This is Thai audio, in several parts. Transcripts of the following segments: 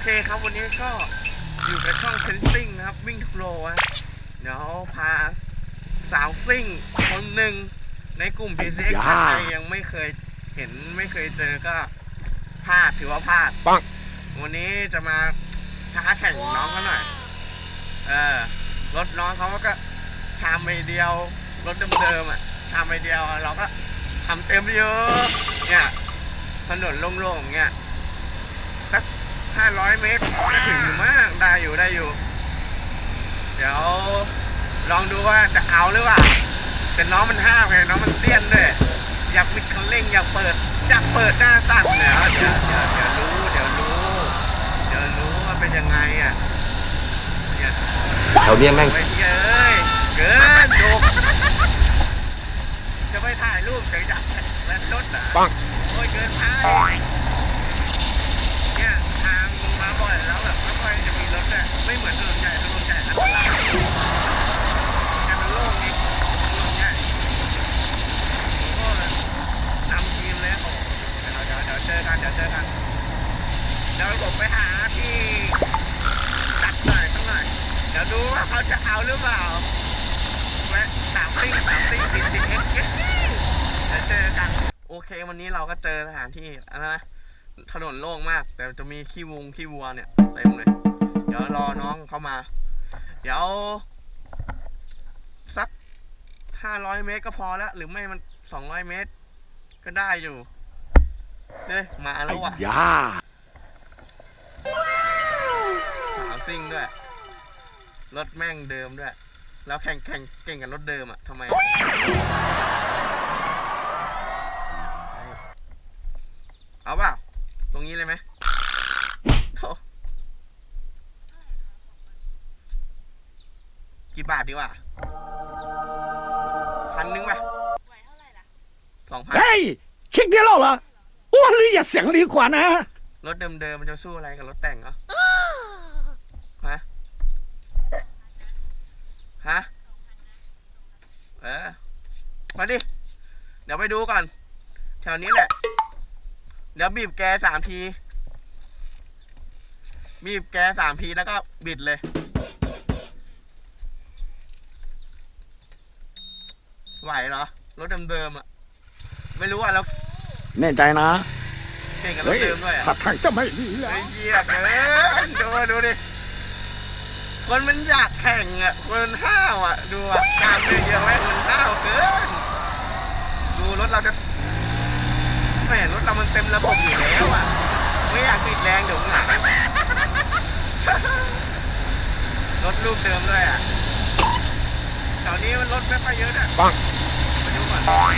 เคครับวันนี้ก็อยู่กับช่องเทนซิ่งนะครับ วิ่งทุกโลอะเดี๋ยวพาสาวซิ่งคนหนึ่งในกลุ่ม PCX ถ้าใครยังไม่เคยเห็นไม่เคยเจอก็พลาดถือว่าพลาดปังวันนี้จะมาท้าแข่งน้องเขาหน่อย เออรถน้องเขาก็ชามใบเดียวรถเดิมๆอะชามใบเดียวเราก็ทำเต็มเยอะเนี่ยถนนโล่งๆเนี่ยสัก ห้าร้อยเมตรก็ถึงอยู่มากได้อยู่ได้อยู่ เดี๋ยวลองดูว่าจะเอาหรือเปล่าแต่น้องมันห้าวไงน้องมันเตี้ยนด้วยอยากปิดคันเร่งอยากเปิดอยากเปิดหน้าตั้งเนี่ยเดี๋ยวเดี๋ยวเดี๋ยวรู้เดี๋ยวรู้เดี๋ยวรู้ว่าเป็นยังไงอะเนี่ยแถวเนี้ยแม่งโอ้ยเอ้ยเกินดุจะไปถ่ายรูปเฉยจับแล้วรถเหรอปังโอ้ยเกินไปเนี่ยทางมาบ่อยแล้วแบบไม่ค่อยจะมีรถเลยไม่เหมือนถนนใหญ่ถนนใหญ่อันตรายแต่มันโล่งนี่ถนนใหญ่โอ้ยนำทีมเลยโอ้เดี๋ยวเดี๋ยวเดี๋ยวเจอกันเดี๋ยวเจอกันเดี๋ยวผมไปหาที่ตัดหน่อยสักหน่อย เดี๋ยวดูว่าเขาจะเอาหรือเปล่าแวะสามซิ่งสามซิ่งสี่สิบเอ็กซ์เดี๋ยวเจอกัน โอเค วันนี้เราก็เจอสถานที่อะไรนะถนนโล่งมาก แต่จะมีขี้วงขี้วัวเนี่ยเต็มเลย เดี๋ยวรอน้องเข้ามา เดี๋ยวสักห้าร้อยเมตรก็พอแล้วหรือไม่มันสองร้อยเมตร ก็ได้อยู่เด้ยมาแล้วว่ะยาสาวซิ่งด้วย รถแม่งเดิมด้วย แล้วแข่งแข่งเก่งกับรถเดิมอะทำไม เอาเปล่าตรงนี้เลยไหมโถ่กี่บาทดีกว่าพันหนึ่งป่ะสองพันเฮ้ยคิดเดียวแล้วเหรออ้วนหรืออย่าเสียงดีกว่านะรถเดิมๆมันจะสู้อะไรกับรถแต่งเหรอฮะ ฮะ เออ มาดิ เดี๋ยวไปดูก่อน แถวนี้แหละ เดี๋ยวบีบแกสามที บีบแกสามทีแล้วก็บิดเลย ไหวเหรอ รถเดิมๆอะ ไม่รู้อะเราแน่ใจนะเก่งกับรเฮ้ถยเดิมด้วยอะถ้าทางจะไม่ดีแล้ไอ้วเหี้ยเกินดูดูดิ คนมันอยากแข่งอะ คนมันห้าวอะ ดูอะตามเยอะๆแม่งมันห้าวเกินดู รถเราจะแม่รถเรามันเต็มระบบอยู่แล้วอะ ไม่อยากติดแรงเดี๋ยวหงายรถลูกเดิมด้วยอะแถวนี้มันรถไม่ค่อยเยอะอะปังไปดูก่อน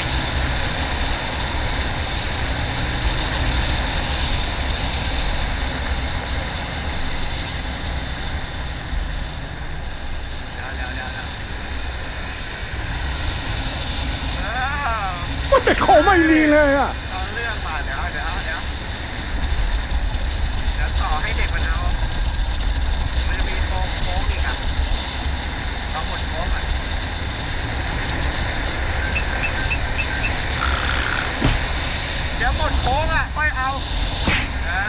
เดี๋ยวเดี๋ยวเดี๋ยวเดี๋ยวอ้าว ว่าจะเขาไม่ดีเลยอะ เอาเรื่องมาเดี๋ยวเดี๋ยวเดี๋ยวเดี๋ยวต่อให้เด็กมันเอา มันจะมีโค้งโค้งอีกอะต้องหมดโค้งอะเดี๋ยวหมดโค้งอะค่อยเอาอ่า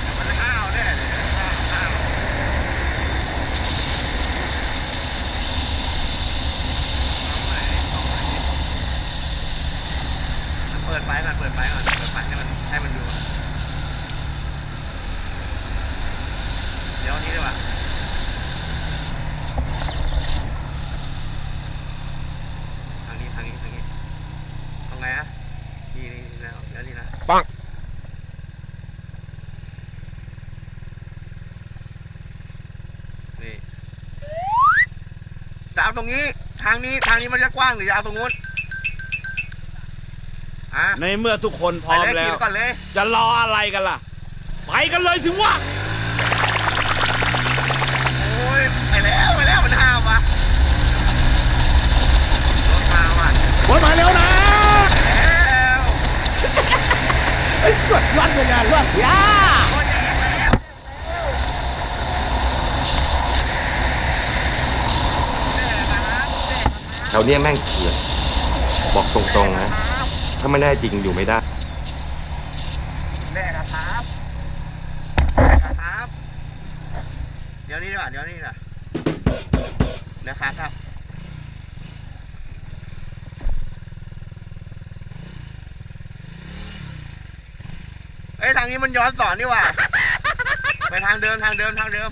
เดี๋ยวมันห้าวแน่เดี๋ยวห้าวห้าวเอาใหม่ต่อใหม่ดิ เปิ ดไฟก่อนเปิดไฟก่อนเปิดไฟให้มันให้มันดูก่อนเดี๋ยวอันนี้ดีกว่าทางนี้ทางนี้ทางนี้ตรงไหนอะนี่นี่นี่แล้วเดี๋ยวนี่นะปังนี่จะเอาตรงนี้ ทางนี้ทางนี้มันจะกว้างหรือจะเอาตรงนู้น อะในเมื่อทุกคนพร้อมไปเลยแล้ขี่วไปก่อนเลยจะรออะไรกันล่ะ ไปกันเลยสิวะ โอ้ยไปแล้วไปแล้วมันห้ามว่ะรถมาว่ะวนมาแล้วนะแล้วไอ้สัตว์รัดเลยนะรัดยาโอ้ยแย่แล้วแย่นะครับแย่นะครับแถวเนี้ยแม่งเถื่อนบอกตรงๆนะ ถ้าไม่ได้จริงอยู่ไม่ได้แย่นะครับแย่คเดี๋ยวนี้ดีกว่าเดี๋ยวนี้ดีกว่าเดี๋ยวครับครับ เอ้ยทางนี้มันย้อนสอนนี่หว่า ไปทางเดิมทางเดิมทางเดิม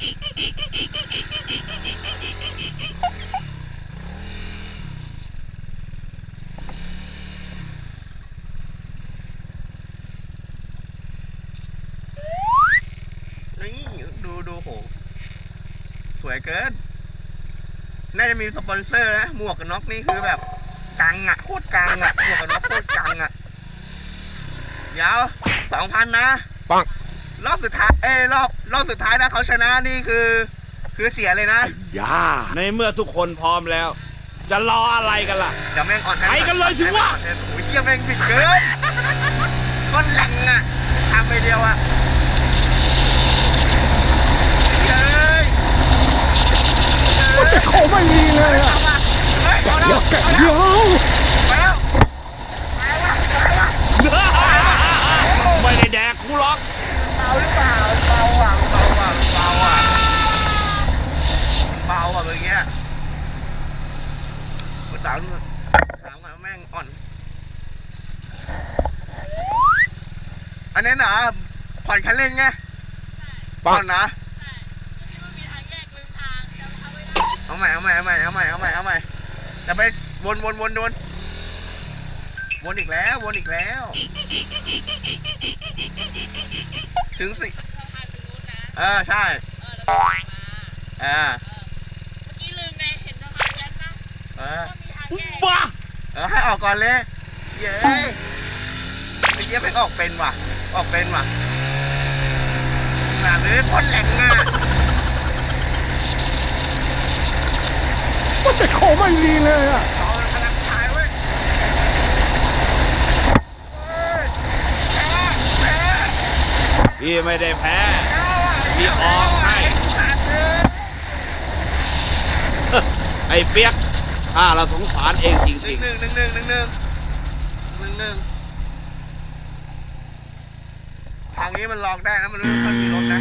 นี่ดูดูโห ส วยเกิน น่าจะมีสปอนเซอร์นะหมวกกันน็อกนี่คือแบบกังอะโคตรกังอะหมวกกันน็อกโคตรกังอะเดี๋ยวสองพันนะปังรอบสุดท้ายเอ้ยรอบรอบสุดท้ายถ้าเขาชนะนี่คือ คือเสียเลยนะยาในเมื่อทุกคนพร้อมแล้ว จะรออะไรกันล่ะ เดี๋ยวแม่งออนแทนไปกันเลยสิวะ โอ้ยเยี่ยแม่งผิดเกินก้นแหลงอะทำไปเดียวอะเฮ้ย มันจะเข้าไม่ดีเลยอะเอาเยเอาเดี๋แล้ยววแกเอาเยวไปแล้วไม่ได้แดกกูหรอกเบาหรือเปล่าเบาอะเบาอะเบาอะเบาอะเมื่อกี้กูถามถามว่าแม่งอ่อน อันนี้นะผ่อนคันเร่งไงผ่อนนะ เอาใหม่เอาใหม่เอาใหม่เอาใหม่เอาใหม่เอาใหม่จะไปวนวนวนวนวนอีกแล้ววนอีกแล้ว ถึงสิเออใช่เออเออบ้าเออให้ออกก่อนเลยเย้ไอ้เหี้ยไม่งออกเป็นว่ะ ออกเป็นว่ะแบบนี้คนแหลงอะ มันจะเข้าไม่ดีเลยอะเรากำลังถ่ายเว้ยเฮ้ยแพ้แพ้พี่ไม่ได้แพ้พ้ว่ออกให้ไอ้เปียกข้าละสงสารเองจริงงหนึ่งหนึ่งหนึ่งหนึ่งหนึ่งหนึ่งหนึ่งทางนี้มันลองได้นะมันมันมีรถนะ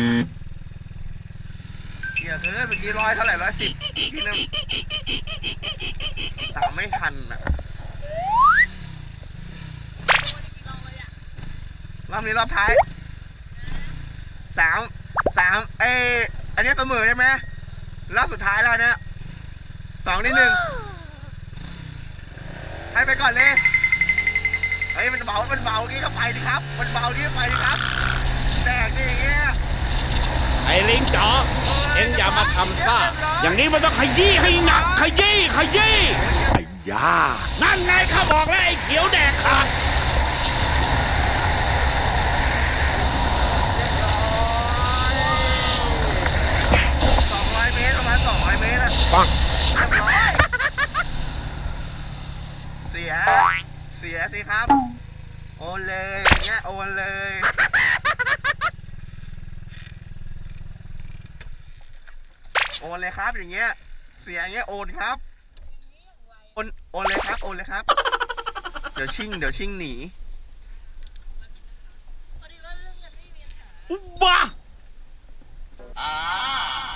เกียร์เอเมื่อกี้ร้อยเท่าไหร่ร้อยสิบที่นึงตามไม่ทันอะรอบนี้รอบท้ายสามสามเอยอันนี้เสมอใช่ไหมรอบสุดท้ายแล้วเนี่ยสองที่หนึ่งให้ไปก่อนเลยเฮ้ยมันเบา มันเบางี้ก็ไปดิครับ มันเบางี้ก็ไปดิครับแตกดิอย่างเงี้ย ไอ้ลิงจ๋อเอ็งอย่ามาทำซ่า อย่างนี้มันต้องขยี้ให้หนัก ขยี้ขยี้ไอ้ยานั่นไงข้าบอกแล้วไอ้เขียวแดกขาดสองร้อยเมตรประมาณสองร้อยเมตรอะปังเรียบร้อยเสีย เสียสิครับ โอนเลยอย่างเงี้ยโอนเลย โอนเลยครับอย่างเงี้ย เสียอย่างเงี้ยโอนครับโอนโอนเลยครับโอนเลยครับ เดี๋ยวชิ่งเดี๋ยวชิ่งหนีบ้า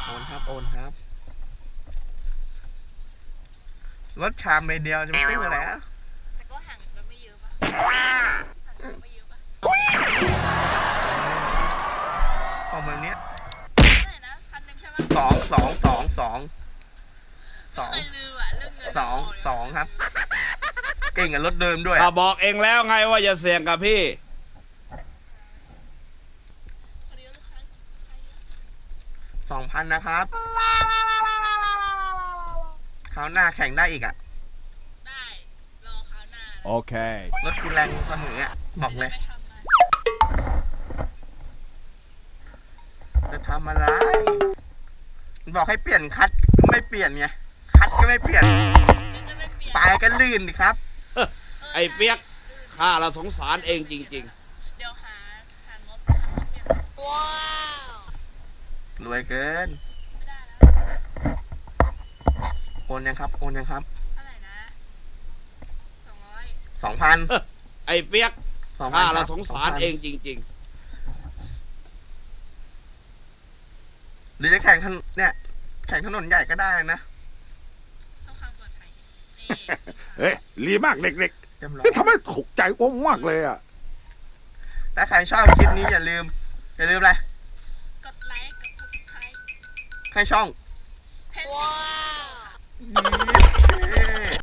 โอนครับโอนครับรถชามใบเดียวจะไม่สู้แล้วแต่ก็ห่างกันไม่เยอะปะ สองสองสองสองสองเคยลืมอะเรื่องเงินสองสองครับ เก่งกับรถเดิมด้วยข้าบอกเองแล้วไงว่าอย่าเสี่ยงกับพี่พอดีลูกค้าสองพันนะครับคราวหน้าแข่งได้อีกอะ ได้รอคราวหน้า โอเค รถกูแรงเสมออะ บอกเลยไม่ทำมาจะทำอะไร บอกให้เปลี่ยนคัดไม่เปลี่ยนไงคัดก็ไม่เปลี่ยนเดี๋ยวจะไม่เปลี่ยนปลายก็ลื่นดิครับ ไอ้เปียกข้าละสงสารเองจริง เดี๋ยวหาหางบหางบเปลี่ยนว้าวรวยเกิน ไม่ได้แล้วโอนยังครับ โอนยังครับเท่าไหร่นะสองร้อยสองพัน ๆ ไอ้เปียกสองพันข้าครัละบสงสาร2,000เองจริง หรือจะแข่งถนนเนี่ย แข่งถนนใหญ่ก็ได้นะเพื่อความปลอดภัยนี่เฮ้ยรีมากเด็กเรียบๆร้อยนี่ทำให้ถูกใจอ้วมมากเลยอะ ถ้าใครชอบคลิปนี้อย่าลืม อย่าลืมอะไรกดไลค์กด subscribe ให้ช่องก